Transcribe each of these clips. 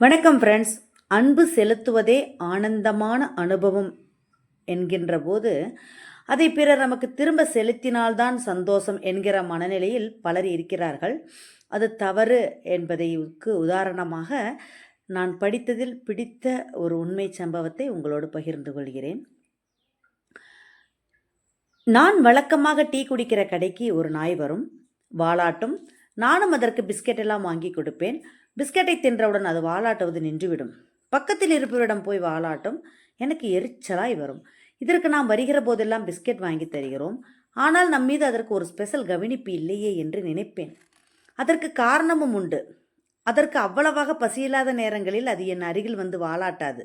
வணக்கம் ஃப்ரெண்ட்ஸ் அன்பு செலுத்துவதே ஆனந்தமான அனுபவம் என்கின்ற போது அதை பிறர் நமக்கு திரும்ப செலுத்தினால்தான் சந்தோஷம் என்கிற மனநிலையில் பலர் இருக்கிறார்கள். அது தவறு என்பதைக்கு உதாரணமாக நான் படித்ததில் பிடித்த ஒரு உண்மை சம்பவத்தை உங்களோடு பகிர்ந்து கொள்கிறேன். நான் வழக்கமாக டீ குடிக்கிற கடைக்கு ஒரு நாய் வரும். வாலாட்டும் நானும் அதற்கு பிஸ்கெட் எல்லாம் வாங்கி கொடுப்பேன். பிஸ்கட்டை தின்றவுடன் அது வாலாட்டுவது நின்றுவிடும். பக்கத்தில் இருப்பவரிடம் போய் வாலாட்டும். எனக்கு எரிச்சலாய் வரும். இதற்கு நாம் வருகிற போதெல்லாம் பிஸ்கெட் வாங்கி தருகிறோம். ஆனால் நம் மீது அதற்கு ஒரு ஸ்பெஷல் கவனிப்பு இல்லையே என்று நினைப்பேன். அதற்கு காரணமும் உண்டு. அதற்கு அவ்வளவாக பசியில்லாத நேரங்களில் அது என் அருகில் வந்து வாலாட்டாது.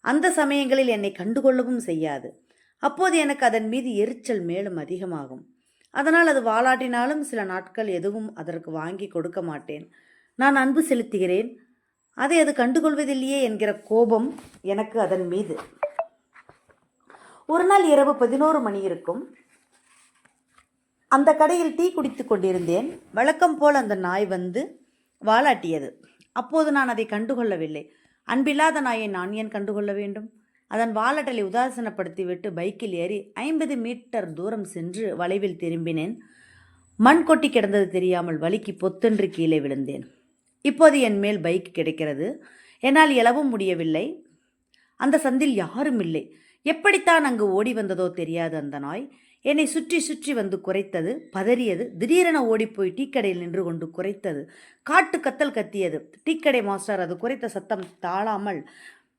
அந்த சமயங்களில் என்னை கண்டுகொள்ளவும் செய்யாது. அப்போது எனக்கு அதன் மீது எரிச்சல் மேலும் அதிகமாகும். அதனால் அது வாலாட்டினாலும் சில நாட்கள் எதுவும் அதற்கு வாங்கி கொடுக்க மாட்டேன். நான் அன்பு செலுத்துகிறேன். அதை அது கண்டுகொள்வதில்லையே என்கிற கோபம் எனக்கு அதன் மீது. ஒரு நாள் இரவு பதினோரு மணி இருக்கும். அந்த கடையில் டீ குடித்து கொண்டிருந்தேன். வழக்கம் போல் அந்த நாய் வந்து வாலாட்டியது. அப்போது நான் அதை கண்டுகொள்ளவில்லை. அன்பில்லாத நாயை நான் ஏன் கண்டுகொள்ள வேண்டும்? அதன் வாலாட்டலை உதாசீனப்படுத்திவிட்டு பைக்கில் ஏறி ஐம்பது மீட்டர் தூரம் சென்று வளைவில் திரும்பினேன். மண் கொட்டி கிடந்தது தெரியாமல் வலிக்கு பொத்தென்று கீழே விழுந்தேன். இப்போது என் மேல் பைக் கிடைக்கிறது. என்னால் எழவும் முடியவில்லை. அந்த சந்தில் யாரும் இல்லை. எப்படித்தான் அங்கு ஓடி வந்ததோ தெரியாது அந்த நாய். என்னை சுற்றி சுற்றி வந்து குறைத்தது பதறியது. திடீரென ஓடிப்போய் டீக்கடையில் நின்று கொண்டு குறைத்தது. காட்டு கத்தல் கத்தியது. டீக்கடை மாஸ்டர் அது குறைத்த சத்தம் தாழாமல்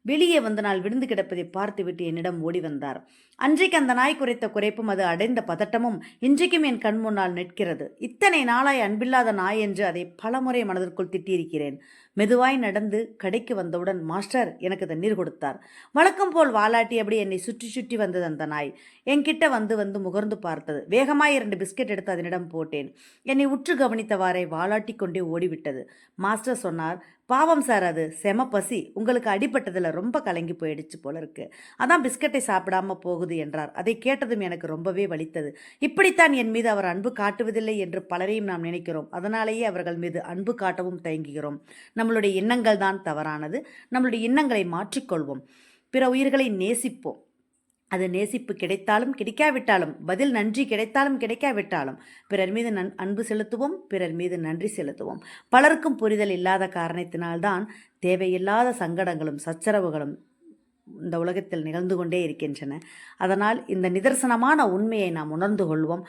வெளியே வந்த நாள் விழுந்து கிடப்பதை பார்த்துவிட்டு என்னிடம் ஓடி வந்தார். அன்றைக்கு அந்த நாய் குறைத்த குறைப்பும் அது அடைந்த பதட்டமும் இன்றைக்கும் என் கண் முன்னால் நிற்கிறது. இத்தனை நாளாய் அன்பில்லாத நாய் என்று அதை பலமுறை மனதிற்குள் திட்டியிருக்கிறேன். மெதுவாய் நடந்து கடைக்கு வந்தவுடன் மாஸ்டர் எனக்கு தண்ணீர் கொடுத்தார். வழக்கம் போல் வாலாட்டி அப்படி என்னை சுற்றி சுற்றி வந்தது அந்த நாய். என்கிட்ட வந்து வந்து முகர்ந்து பார்த்தது. வேகமாய் இரண்டு பிஸ்கெட் எடுத்து அதனிடம் போட்டேன். என்னை உற்று கவனித்தவாறே வாலாட்டி கொண்டே ஓடிவிட்டது. மாஸ்டர் சொன்னார் பாவம் சார் அது. செம பசி. உங்களுக்கு அடிபட்டதில் ரொம்ப கலங்கி போயிடுச்சு போல இருக்கு அதான் பிஸ்கட்டை சாப்பிடாம போகுது என்றார். அதை கேட்டதும் எனக்கு ரொம்பவே வலித்தது. இப்படித்தான் என் மீது அவர் அன்பு காட்டுவதில்லை என்று பலரையும் நாம் நினைக்கிறோம். அதனாலேயே அவர்கள் மீது அன்பு காட்டவும் தயங்குகிறோம். நம் நம்மளுடைய எண்ணங்கள் தான் தவறானது. நம்மளுடைய எண்ணங்களை மாற்றிக்கொள்வோம். பிற உயிர்களை நேசிப்போம். அது நேசிப்பு கிடைத்தாலும் கிடைக்காவிட்டாலும் பதில் நன்றி கிடைத்தாலும் கிடைக்காவிட்டாலும் பிறர் மீது நன் அன்பு செலுத்துவோம் பிறர் மீது நன்றி செலுத்துவோம். பலருக்கும் புரிதல் இல்லாத காரணத்தினால்தான் தேவையில்லாத சங்கடங்களும் சச்சரவுகளும் இந்த உலகத்தில் நிகழ்ந்து கொண்டே இருக்கின்றன. அதனால் இந்த நிதர்சனமான உண்மையை நாம் உணர்ந்து கொள்வோம்.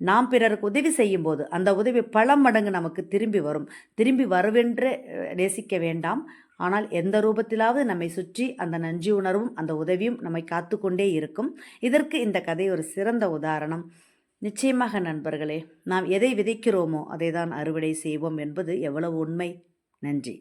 நாம் பிறருக்கு உதவி செய்யும்போது அந்த உதவி பல மடங்கு நமக்கு திரும்பி வரும். திரும்பி வருவென்று நேசிக்க வேண்டாம். ஆனால் எந்த ரூபத்திலாவது நம்மை சுற்றி அந்த நன்றி உணர்வும் அந்த உதவியும் நம்மை காத்து கொண்டே இருக்கும். இதற்கு இந்த கதை ஒரு சிறந்த உதாரணம். நிச்சயமாக நண்பர்களே நாம் எதை விதைக்கிறோமோ அதை தான் அறுவடை செய்வோம் என்பது எவ்வளவு உண்மை. நன்றி.